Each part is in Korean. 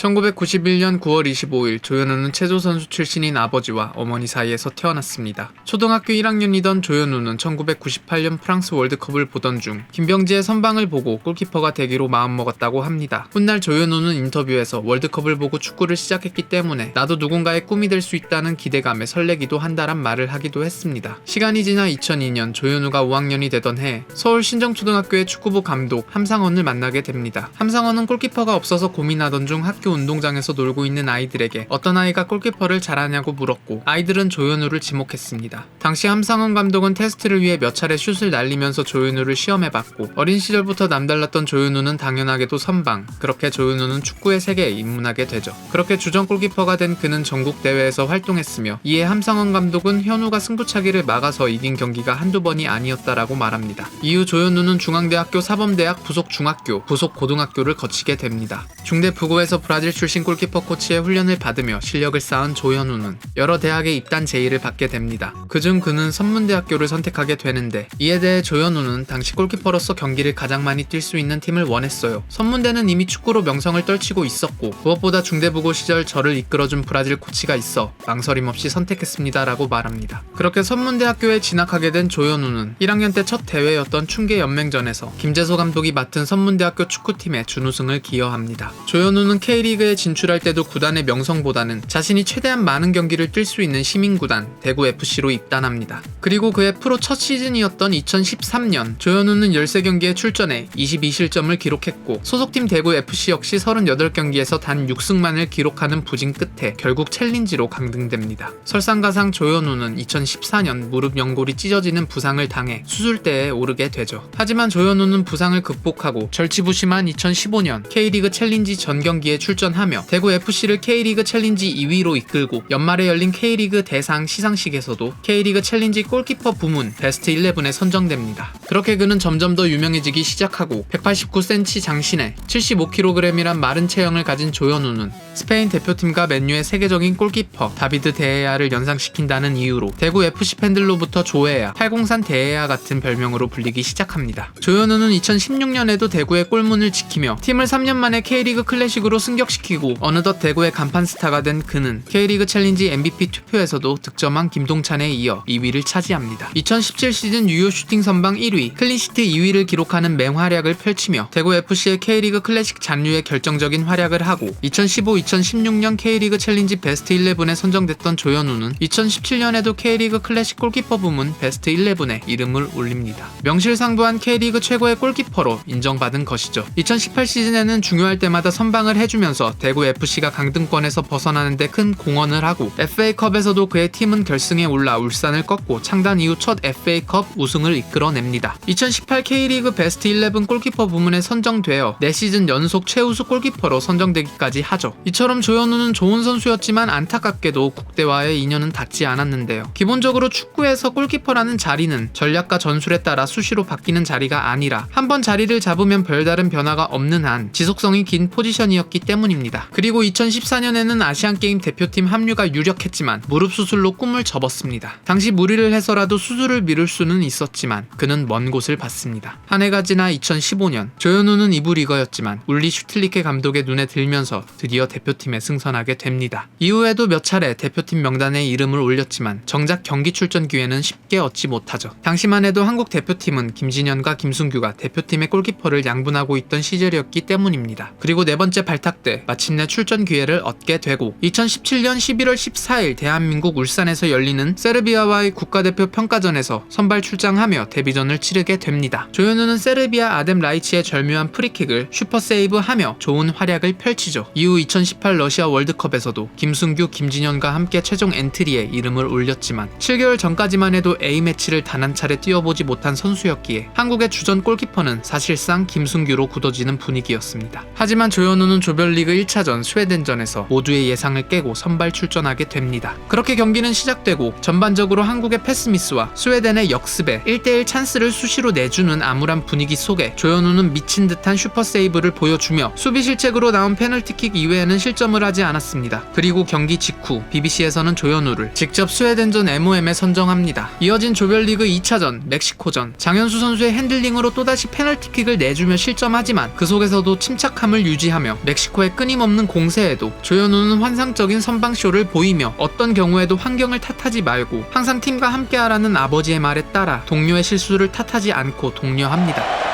(1991년 9월 25일) 조현우는 체조 선수 출신인 아버지와 어머니 사이에서 태어났습니다. 초등학교 1학년이던 조현우는 1998년 프랑스 월드컵을 보던 중 김병지의 선방을 보고 골키퍼가 되기로 마음먹었다고 합니다. 훗날 조현우는 인터뷰에서 월드컵을 보고 축구를 시작했기 때문에 나도 누군가의 꿈이 될 수 있다는 기대감에 설레기도 한다란 말을 하기도 했습니다. 시간이 지나 2002년 조현우가 5학년이 되던 해 서울 신정초등학교의 축구부 감독 함상원을 만나게 됩니다. 함상원은 골키퍼가 없어서 고민하던 중 학교 운동장에서 놀고 있는 아이들에게 어떤 아이가 골키퍼를 잘하냐고 물었고 아이들은 조현우를 지목했습니다. 당시 함상원 감독은 테스트를 위해 몇 차례 슛을 날리면서 조현우를 시험해봤고 어린 시절부터 남달랐던 조현우는 당연하게도 선방 그렇게 조현우는 축구의 세계에 입문하게 되죠. 그렇게 주전 골키퍼가 된 그는 전국 대회에서 활동했으며 이에 함상원 감독은 현우가 승부차기를 막아서 이긴 경기가 한두 번이 아니었다라고 말합니다. 이후 조현우는 중앙대학교 사범대학 부속 중학교, 부속 고등학교를 거치게 됩니다. 중대 부고에서 브라 질 출신 골키퍼 코치의 훈련을 받으며 실력을 쌓은 조현우는 여러 대학의 입단 제의를 받게 됩니다. 그중 그는 선문대학교를 선택하게 되는데 이에 대해 조현우는 당시 골키퍼로서 경기를 가장 많이 뛸 수 있는 팀을 원했어요. 선문대는 이미 축구로 명성을 떨치고 있었고 무엇보다 중대부고 시절 저를 이끌어준 브라질 코치가 있어 망설임 없이 선택했습니다라고 말합니다. 그렇게 선문대학교에 진학하게 된 조현우는 1학년 때 첫 대회였던 충계 연맹전에서 김재소 감독이 맡은 선문대학교 축구팀의 준우승을 기여합니다. 조현우는 K리그 에 진출할 때도 구단의 명성보다는 자신이 최대한 많은 경기를 뛸 수 있는 시민구단 대구 FC로 입단합니다. 그리고 그의 프로 첫 시즌이었던 2013년 조현우는 13경기에 출전해 22실점을 기록했고 소속팀 대구 FC 역시 38경기에서 단 6승만을 기록하는 부진 끝에 결국 챌린지로 강등됩니다. 설상가상 조현우는 2014년 무릎 연골이 찢어지는 부상을 당해 수술대에 오르게 되죠. 하지만 조현우는 부상을 극복하고 절치부심한 2015년 K리그 챌린지 전 경기에 출전 하며 대구 FC를 K리그 챌린지 2위로 이끌고 연말에 열린 K리그 대상 시상식에서도 K리그 챌린지 골키퍼 부문 베스트 11에 선정됩니다. 그렇게 그는 점점 더 유명해지기 시작하고 189cm 장신에 75kg이란 마른 체형을 가진 조현우는 스페인 대표팀과 맨유의 세계적인 골키퍼 다비드 데에야를 연상시킨다는 이유로 대구 FC 팬들로부터 조에야, 팔공산 데에야 같은 별명으로 불리기 시작합니다. 조현우는 2016년에도 대구의 골문을 지키며 팀을 3년 만에 K리그 클래식으로 승격시키고 어느덧 대구의 간판 스타가 된 그는 K리그 챌린지 MVP 투표에서도 득점한 김동찬에 이어 2위를 차지합니다. 2017 시즌 유효 슈팅 선방 1위, 클린시트 2위를 기록하는 맹활약을 펼치며 대구 FC의 K리그 클래식 잔류에 결정적인 활약을 하고 2015-2016년 K리그 챌린지 베스트 11에 선정됐던 조현우는 2017년에도 K리그 클래식 골키퍼 부문 베스트 11에 이름을 올립니다. 명실상부한 K리그 최고의 골키퍼로 인정받은 것이죠. 2018 시즌에는 중요할 때마다 선방을 해주면서 대구 FC가 강등권에서 벗어나는데 큰 공헌을 하고 FA컵에서도 그의 팀은 결승에 올라 울산을 꺾고 창단 이후 첫 FA컵 우승을 이끌어냅니다. 2018 K리그 베스트 11 골키퍼 부문에 선정되어 4시즌 연속 최우수 골키퍼로 선정되기까지 하죠. 이처럼 조현우는 좋은 선수였지만 안타깝게도 국대와의 인연은 닿지 않았는데요. 기본적으로 축구에서 골키퍼라는 자리는 전략과 전술에 따라 수시로 바뀌는 자리가 아니라 한 번 자리를 잡으면 별다른 변화가 없는 한 지속성이 긴 포지션이었기. 때문입니다. 그리고 2014년에는 아시안게임 대표팀 합류가 유력했지만 무릎 수술로 꿈을 접었습니다. 당시 무리를 해서라도 수술을 미룰 수는 있었지만 그는 먼 곳을 봤습니다. 한 해가 지나 2015년 조현우는 2부 리거였지만 울리 슈틸리케 감독의 눈에 들면서 드디어 대표팀에 승선하게 됩니다. 이후에도 몇 차례 대표팀 명단에 이름을 올렸지만 정작 경기 출전 기회는 쉽게 얻지 못하죠. 당시만 해도 한국 대표팀은 김진현과 김승규가 대표팀의 골키퍼를 양분하고 있던 시절이었기 때문입니다. 그리고 네 번째 발탁 때 마침내 출전 기회를 얻게 되고 2017년 11월 14일 대한민국 울산에서 열리는 세르비아와의 국가대표 평가전에서 선발 출장하며 데뷔전을 치르게 됩니다. 조현우는 세르비아 아뎀 라이치의 절묘한 프리킥을 슈퍼 세이브하며 좋은 활약을 펼치죠. 이후 2018 러시아 월드컵에서도 김승규, 김진현과 함께 최종 엔트리에 이름을 올렸지만 7개월 전까지만 해도 A매치를 단 한 차례 뛰어보지 못한 선수였기에 한국의 주전 골키퍼는 사실상 김승규로 굳어지는 분위기였습니다. 하지만 조현우는 조별리그 1차전 스웨덴전에서 모두의 예상을 깨고 선발 출전하게 됩니다. 그렇게 경기는 시작되고 전반적으로 한국의 패스미스와 스웨덴의 역습에 1대1 찬스를 수시로 내주는 암울한 분위기 속에 조현우는 미친 듯한 슈퍼 세이브를 보여주며 수비 실책으로 나온 페널티킥 이외에는 실점을 하지 않았습니다. 그리고 경기 직후 BBC에서는 조현우를 직접 스웨덴전 MOM에 선정합니다. 이어진 조별리그 2차전 멕시코전 장현수 선수의 핸들링으로 또다시 페널티킥을 내주며 실점하지만 그 속에서도 침착함을 유지하며 멕시코의 끊임없는 공세에도 조현우는 환상적인 선방쇼를 보이며 어떤 경우에도 환경을 탓하지 말고 항상 팀과 함께하라는 아버지의 말에 따라 동료의 실수를 탓 하지 않고 독려합니다.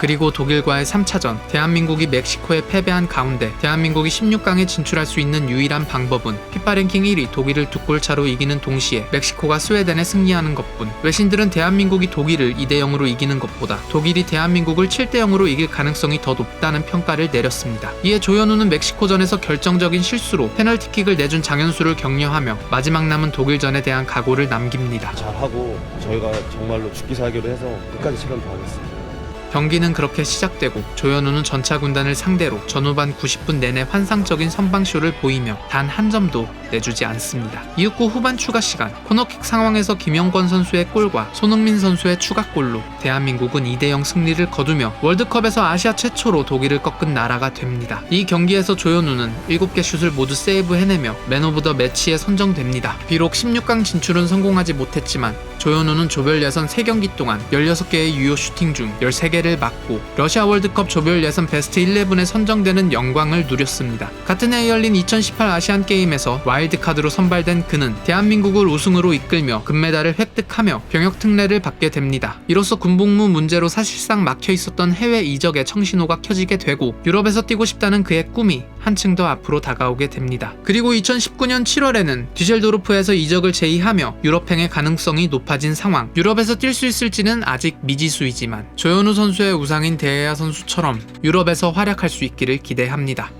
그리고 독일과의 3차전 대한민국이 멕시코에 패배한 가운데 대한민국이 16강에 진출할 수 있는 유일한 방법은 피파 랭킹 1위 독일을 두 골 차로 이기는 동시에 멕시코가 스웨덴에 승리하는 것뿐 외신들은 대한민국이 독일을 2대 0으로 이기는 것보다 독일이 대한민국을 7대 0으로 이길 가능성이 더 높다는 평가를 내렸습니다. 이에 조현우는 멕시코전에서 결정적인 실수로 페널티킥을 내준 장현수를 격려하며 마지막 남은 독일전에 대한 각오를 남깁니다. 잘하고 저희가 정말로 죽기 살기로 해서 끝까지 최선 다하겠습니다. 경기는 그렇게 시작되고 조현우는 전차 군단을 상대로 전후반 90분 내내 환상적인 선방쇼를 보이며 단 한 점도 내주지 않습니다. 이윽고 후반 추가 시간 코너킥 상황에서 김영권 선수의 골과 손흥민 선수의 추가골로 대한민국은 2대0 승리를 거두며 월드컵에서 아시아 최초로 독일을 꺾은 나라가 됩니다. 이 경기에서 조현우는 7개 슛을 모두 세이브해내며 맨 오브 더 매치에 선정됩니다. 비록 16강 진출은 성공하지 못했지만 조현우는 조별 예선 3경기 동안 16개의 유효 슈팅 중 13개 를 맞고 러시아 월드컵 조별 예선 베스트 11에 선정되는 영광을 누렸습니다. 같은 해에 열린 2018 아시안 게임에서 와일드카드로 선발된 그는 대한민국을 우승으로 이끌며 금메달을 획득하며 병역 특례를 받게 됩니다. 이로써 군복무 문제로 사실상 막혀 있었던 해외 이적의 청신호가 켜지게 되고 유럽에서 뛰고 싶다는 그의 꿈이 한층 더 앞으로 다가오게 됩니다. 그리고 2019년 7월에는 뒤젤도르프에서 이적을 제의하며 유럽행의 가능성이 높아진 상황. 유럽에서 뛸 수 있을지는 아직 미지수이지만 조현우 선수의 우상인 대야 선수처럼 유럽에서 활약할 수 있기를 기대합니다.